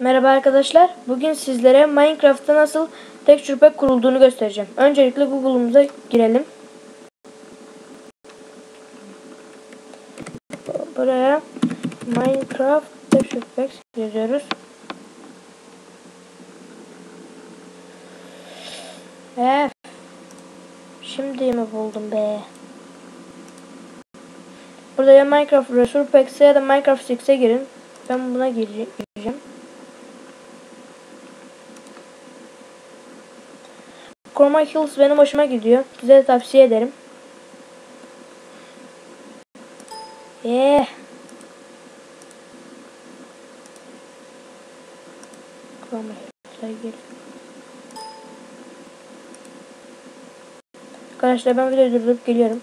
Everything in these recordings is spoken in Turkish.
Merhaba arkadaşlar. Bugün sizlere Minecraft'ta nasıl texture pack kurulduğunu göstereceğim. Öncelikle Google'umuza girelim. Buraya Minecraft texture pack yazıyoruz. Ef. Şimdi mi buldum be? Burada ya Minecraft Resource Packs'e ya da Minecraft 6'e girin. Ben buna gireceğim. Chroma Hills benim hoşuma gidiyor. Size de tavsiye ederim. Yeah. Chroma Hills'a gir. Arkadaşlar ben videoyu durdurup geliyorum.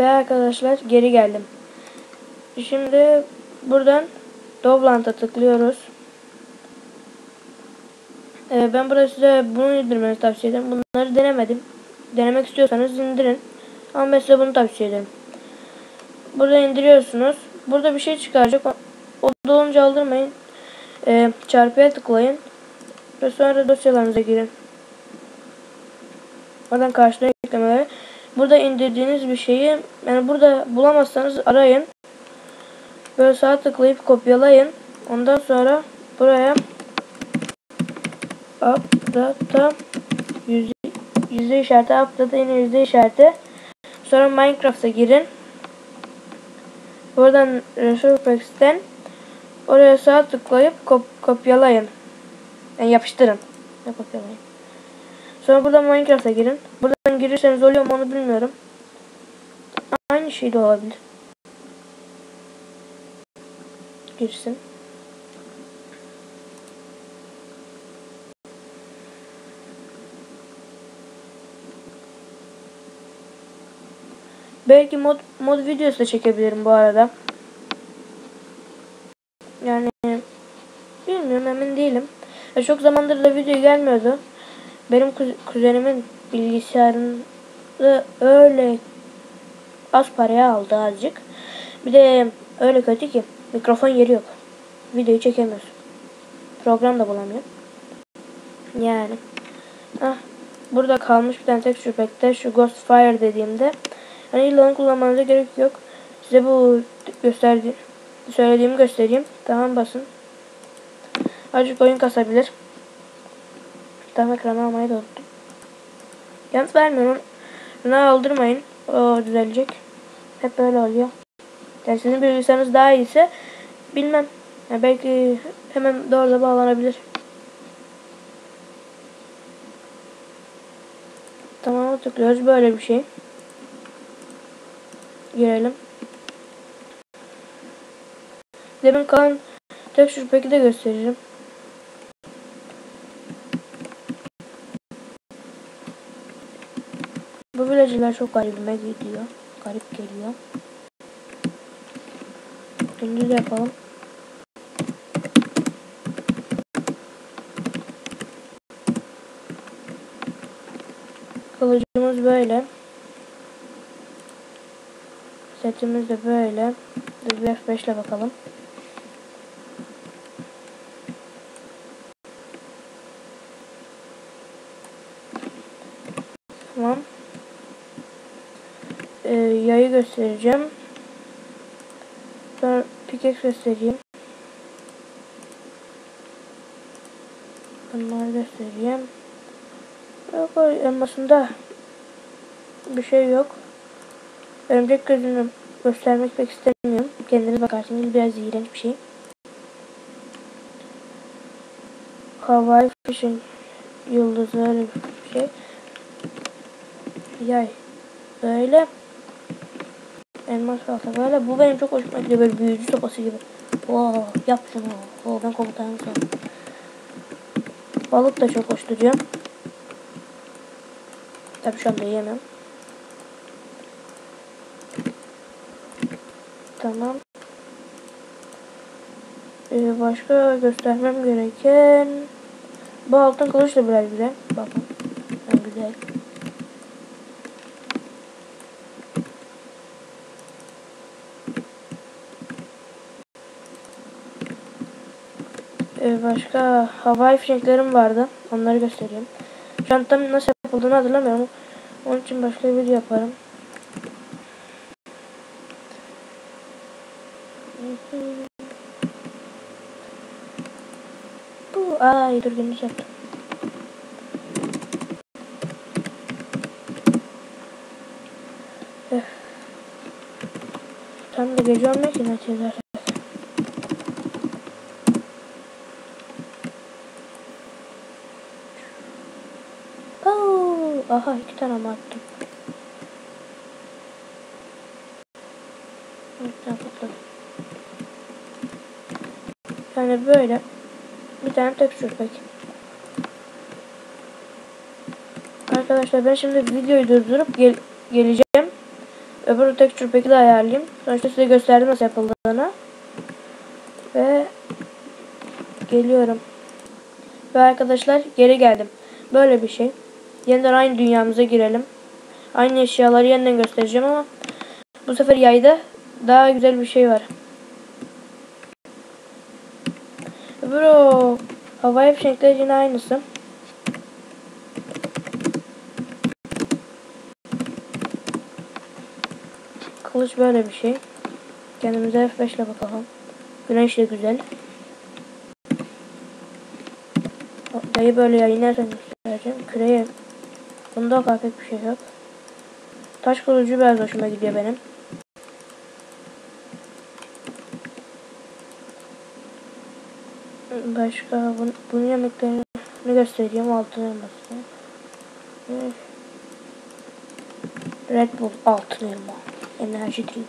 Ve arkadaşlar geri geldim. Şimdi buradan Dovland'a tıklıyoruz. Ee, ben burada size bunu indirmenizi tavsiye ederim. Bunları denemedim. Denemek istiyorsanız indirin. Ama ben size bunu tavsiye ederim. Burada indiriyorsunuz. Burada bir şey çıkaracak. O, dolunca aldırmayın. Ee, çarpıya tıklayın. Ve sonra dosyalarınıza girin. Oradan karşıdan eklemeleri. Burada indirdiğiniz bir şeyi yani burada bulamazsanız arayın. Böyle sağa tıklayıp kopyalayın. Ondan sonra buraya updata yüzde, yüzde işareti updata yine yüzde işareti. Sonra Minecraft'a girin. Buradan Resource oraya sağ tıklayıp kop kopyalayın. Yani yapıştırın. Ya kopyalayın. Sonra buradan Minecraft'a girin. Buradan girirseniz oluyor mu onu bilmiyorum. Aynı şey de olabilir. Girsin. Belki mod mod videosu da çekebilirim bu arada. Yani bilmiyorum emin değilim. Ya çok zamandır da video gelmiyordu. Benim kuzenimin bilgisayarını öyle az paraya aldı azıcık. Bir de öyle kötü ki mikrofon yeri yok. Videoyu çekemiyorsun. Program da bulamıyor. Yani. Ah, burada kalmış bir tane texture pack'te şu Ghostfire dediğimde Hani yılanı kullanmanıza gerek yok. Size bu gösterdi söylediğimi göstereyim. Tamam basın. Azıcık oyun kasabilir. Tam ekranı almayı da unuttum. Yanıt vermiyorum. Bunu aldırmayın. O düzelecek. Hep böyle oluyor. Yani sizin bilgisayarınız daha iyiyse bilmem. Yani belki hemen doğru bağlanabilir. Tamam tıklıyoruz böyle bir şey girelim. Demin kalan tek şu peki de göstereceğim. Bu village'ler çok garibime gidiyor. Garip geliyor. Gündüz yapalım. Kılıcımız böyle. Setimiz de böyle. Bir F5 ile bakalım. Tamam. Ee, yayı göstereceğim. Sonra pickaxe göstereyim. Bunları göstereyim. Yok elmasında bir şey yok. Örümcek gözünü göstermek pek istemiyorum. Kendiniz bakarsınız biraz iğrenç bir şey. Hawaii Fishing yıldızı öyle bir şey. Yay. Böyle. Elmas kalsa böyle. Bu benim çok hoşuma gidiyor. Böyle büyücü sopası gibi. Oo, yap şunu. Oo, ben komutanım sana. Balık da çok hoş duruyor. Tabii şu anda yiyemem. Tamam. Ee, başka göstermem gereken bu altın kılıç da biraz güzel. Bakın. Yani güzel. Ee, başka havai fişeklerim vardı. Onları göstereyim. Şu an tam nasıl yapıldığını hatırlamıyorum. Onun için başka bir video yaparım. Bu ay dur gündüz. Tam da gece ki neticede. Oo, aha iki tane mi attım? Bir tane patladı. Yani böyle bir tane tekstür pek. Arkadaşlar ben şimdi videoyu durdurup gel geleceğim. Öbür tekstür peki de ayarlayayım. Sonuçta size gösterdim nasıl yapıldığını. Ve geliyorum. Ve arkadaşlar geri geldim. Böyle bir şey. Yeniden aynı dünyamıza girelim. Aynı eşyaları yeniden göstereceğim ama bu sefer yayda daha güzel bir şey var. Bro, havai fişekler yine aynısı. Kılıç böyle bir şey. Kendimize F5 ile bakalım. Güneş de güzel. Dayı böyle yayınlarsan göstereceğim. Küreye. Bunda pek bir şey yok. Taş kılıcı biraz hoşuma gidiyor benim. Başka bunu, bunun yemeklerini göstereceğim. Altın elması. Red Bull altın elma. Enerji drink.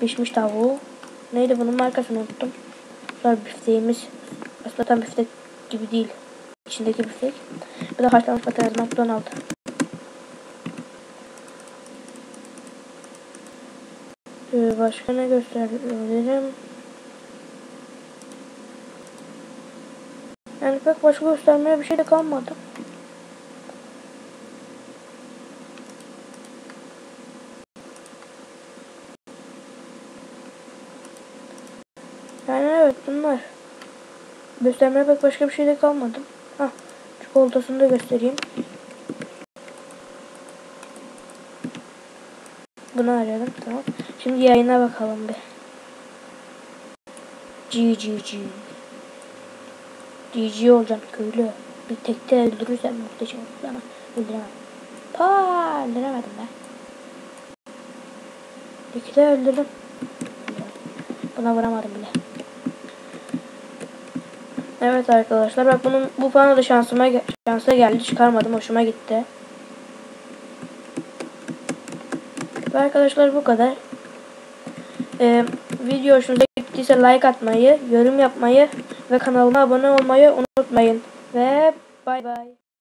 Pişmiş tavuğu. Neydi bunun markasını unuttum. Sonra bifteğimiz. Aslında tam biftek gibi değil. İçindeki biftek. Bir de haşlanmış patates McDonald. Ee, başka ne gösterebilirim? Yani pek başka göstermeye bir şey de kalmadı. Yani evet bunlar. Göstermeye pek başka bir şey de kalmadı. Hah çikolatasını da göstereyim. Bunu arayalım tamam. Şimdi yayına bakalım bir. G G G. GG olacağım köylü. Bir tekte öldürürsem muhteşem olur ama öldüremem. Pa öldüremedim ben. İkide öldürdüm. Buna vuramadım bile. Evet arkadaşlar bak bunun bu bana da şansıma şansa geldi çıkarmadım hoşuma gitti. Ve arkadaşlar bu kadar. Ee, video hoşunuza gittiyse like atmayı, yorum yapmayı ve kanalıma abone olmayı unutmayın. Ve bay bay.